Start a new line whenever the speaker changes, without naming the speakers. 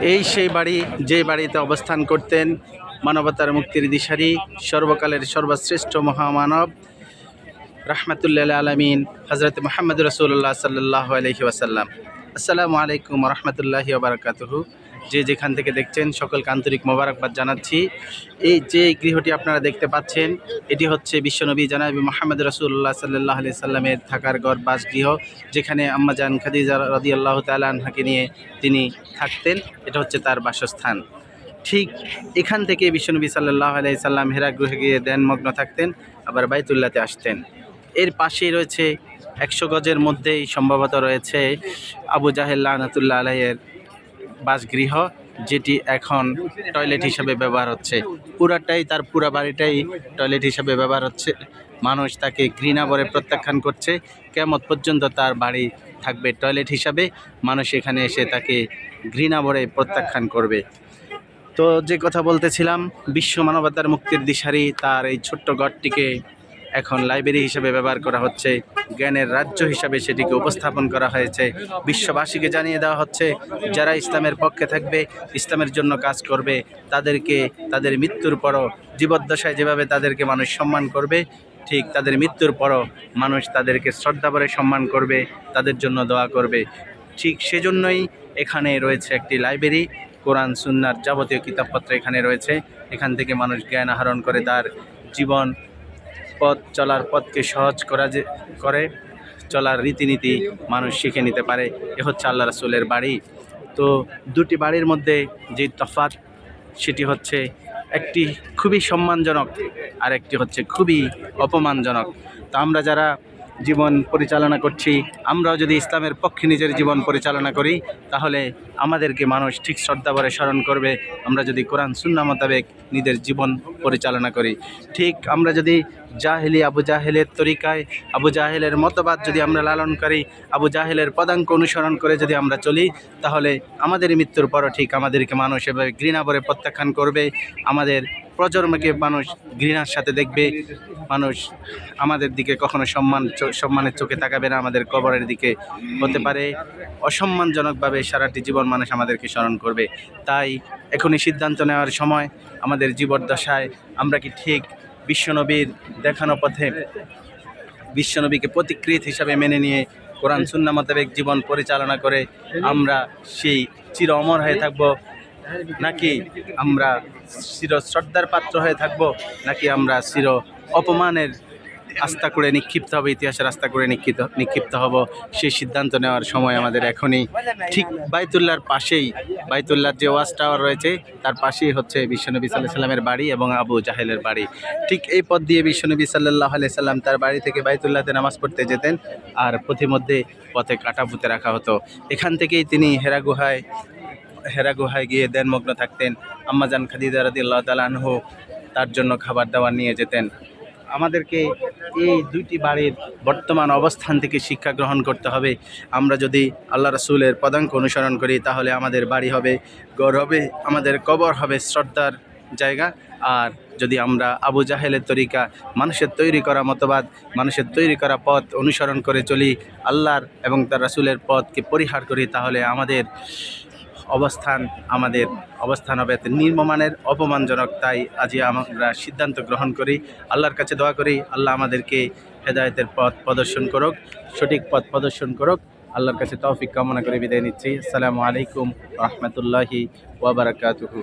এই সেই বাড়ি, যে বাড়িতে অবস্থান করতেন মানবতার মুক্তির দিশারি, সর্বকালের সর্বশ্রেষ্ঠ মহামানব রাহমাতুল্লাহ আলমিন হজরত মোহাম্মদ রসুল্লাহ সাল্লাহ আলহি ওয়াসাল্লাম। আসসালামু আলাইকুম রহমতুল্লাহি ওবরাকাতুহু। যে যেখান থেকে দেখছেন, সকলকে আন্তরিক মোবারকবাদ জানাচ্ছি। এই যে গৃহটি আপনারা দেখতে পাচ্ছেন, এটি হচ্ছে বিশ্বনবী জানাবি মোহাম্মদ রসুল্লাহ সাল্লাহ আলি সাল্লামের থাকার গড় বাসগৃহ, যেখানে আম্মাজান খাদিজা রদি আল্লাহ তালাহাকে নিয়ে তিনি থাকতেন। এটা হচ্ছে তার বাসস্থান। ঠিক এখান থেকে বিশ্বনবী সাল্লাহ আলাই সাল্লাম হেরা গৃহে গিয়ে ধ্যানমগ্ন থাকতেন, আবার বাইতুল্লাতে আসতেন। এর পাশেই রয়েছে একশো গজের মধ্যেই সম্ভবত রয়েছে আবু জাহেল লাহনাতুল্লাহ আলাইয়ের বাসগৃহ, যেটি এখন টয়লেট হিসাবে ব্যবহার হচ্ছে। পুরাটাই তার পুরা বাড়িটাই টয়লেট হিসাবে ব্যবহার হচ্ছে। মানুষ তাকে ঘৃণা ভরে প্রত্যাখ্যান করছে। কেমত পর্যন্ত তার বাড়ি থাকবে টয়লেট হিসাবে। মানুষ এখানে এসে তাকে ঘৃণা ভরে প্রত্যাখ্যান করবে। তো যে কথা বলতেছিলাম, বিশ্ব মানবতার মুক্তির দিশারি তার এই ছোট্ট গড়টিকে এখন লাইব্রেরি হিসেবে ব্যবহার করা হচ্ছে, জ্ঞানের রাজ্য হিসাবে সেটিকে উপস্থাপন করা হয়েছে। বিশ্ববাসীকে জানিয়ে দেওয়া হচ্ছে, যারা ইসলামের পক্ষে থাকবে, ইসলামের জন্য কাজ করবে, তাদেরকে, তাদের মৃত্যুর পরও জীবদ্দশায় যেভাবে তাদেরকে মানুষ সম্মান করবে, ঠিক তাদের মৃত্যুর পরও মানুষ তাদেরকে শ্রদ্ধা ভরে সম্মান করবে, তাদের জন্য দোয়া করবে। ঠিক সেজন্যই এখানে রয়েছে একটি লাইব্রেরি কোরআন, সুন্নার যাবতীয় কিতাবপত্র এখানে রয়েছে। এখান থেকে মানুষ জ্ঞান আহরণ করে তার জীবন পথ চলার পথকে সহজ করা যে, করে, চলার রীতিনীতি মানুষ শিখে নিতে পারে। এ হচ্ছে আল্লাহ রাসুলের বাড়ি। তো দুটি বাড়ির মধ্যে যে তফাত সেটি হচ্ছে একটি খুবই সম্মানজনক আর একটি হচ্ছে খুবই অপমানজনক। তা আমরা যারা জীবন পরিচালনা করছি, আমরাও যদি ইসলামের পক্ষে নিজের জীবন পরিচালনা করি, তাহলে আমাদেরকে মানুষ ঠিক শ্রদ্ধাভরে স্মরণ করবে। আমরা যদি কোরআন সুন্না মোতাবেক নিজের জীবন পরিচালনা করি, ঠিক আমরা যদি জাহেলি আবু জাহেলের তরিকায়, আবু জাহেলের মতবাদ যদি আমরা লালন করি, আবু জাহেলের পদাঙ্ক অনুসরণ করে যদি আমরা চলি, তাহলে আমাদের মৃত্যুর পরও ঠিক আমাদেরকে মানুষ এভাবে ঘৃণা ভরে প্রত্যাখ্যান করবে। আমাদের প্রজন্মকে মানুষ ঘৃণার সাথে দেখবে, মানুষ আমাদের দিকে কখনো সম্মান সম্মানের চোখে তাকাবে না, আমাদের কবরের দিকে হতে পারে। অসম্মানজনকভাবে সারাটি জীবন মানুষ আমাদেরকে স্মরণ করবে। তাই এখনই সিদ্ধান্ত নেওয়ার সময় আমাদের জীবদ্দশায় আমরা কি ঠিক বিশ্বনবীর দেখানো পথে বিশ্বনবীকে প্রতিকৃত হিসাবে মেনে নিয়ে কোরআন সুন্না মোতাবেক জীবন পরিচালনা করে আমরা সেই চির অমর হয়ে থাকব? নাকি আমরা চির শ্রদ্ধার পাত্র হয়ে থাকব? নাকি আমরা চির অপমানের আস্থা করে নিক্ষিপ্ত হবে, ইতিহাসের আস্থা করে নিক্ষিপ্ত নিক্ষিপ্ত হব? সেই সিদ্ধান্ত নেওয়ার সময় আমাদের এখনই ঠিক বাইতুল্লাহর পাশেই, বাইতুল্লাহর যে ওয়াচ টাওয়ার রয়েছে, তার পাশেই হচ্ছে বিশ্বনবী সাল্লাহ সাল্লামের বাড়ি এবং আবু জাহেলের বাড়ি। ঠিক এই পথ দিয়ে বিশ্বনবী সাল্লাহ আলিয়া সাল্লাম তার বাড়ি থেকে বাইতুল্লাহতে নামাজ পড়তে যেতেন আর পথিমধ্যে পথে কাটা পুঁতে রাখা হতো। এখান থেকেই তিনি হেরা গুহায় হেরা গুহায় গিয়ে দেনমগ্ন থাকতেন। আম্মাজান খাদিজা রাদি আল্লাহ তালানহু তার জন্য খাবার দাবার নিয়ে যেতেন। আমাদেরকে এই দুইটি বাড়ির বর্তমান অবস্থান থেকে শিক্ষা গ্রহণ করতে হবে। আমরা যদি আল্লাহ রসুলের পদাঙ্ক অনুসরণ করি, তাহলে আমাদের বাড়ি হবে গড় হবে, আমাদের কবর হবে শ্রদ্ধার জায়গা। আর যদি আমরা আবু জাহেলের তরিকা, মানুষের তৈরি করা মতবাদ, মানুষের তৈরি করা পথ অনুসরণ করে চলি, আল্লাহর এবং তার রাসুলের পথকে পরিহার করি, তাহলে আমাদের অবস্থান, আমাদের অবস্থান হবে নির্মমানের অপমানজনক। তাই আজই আমরা সিদ্ধান্ত গ্রহণ করি, আল্লাহর কাছে দোয়া করি, আল্লাহ আমাদেরকে হেদায়তের পথ প্রদর্শন করুক, সঠিক পথ প্রদর্শন করুক। আল্লাহর কাছে তৌফিক কামনা করে বিদায় নিচ্ছি। আসসালামু আলাইকুম রহমতুল্লাহি ওয়াবারাকাতুহু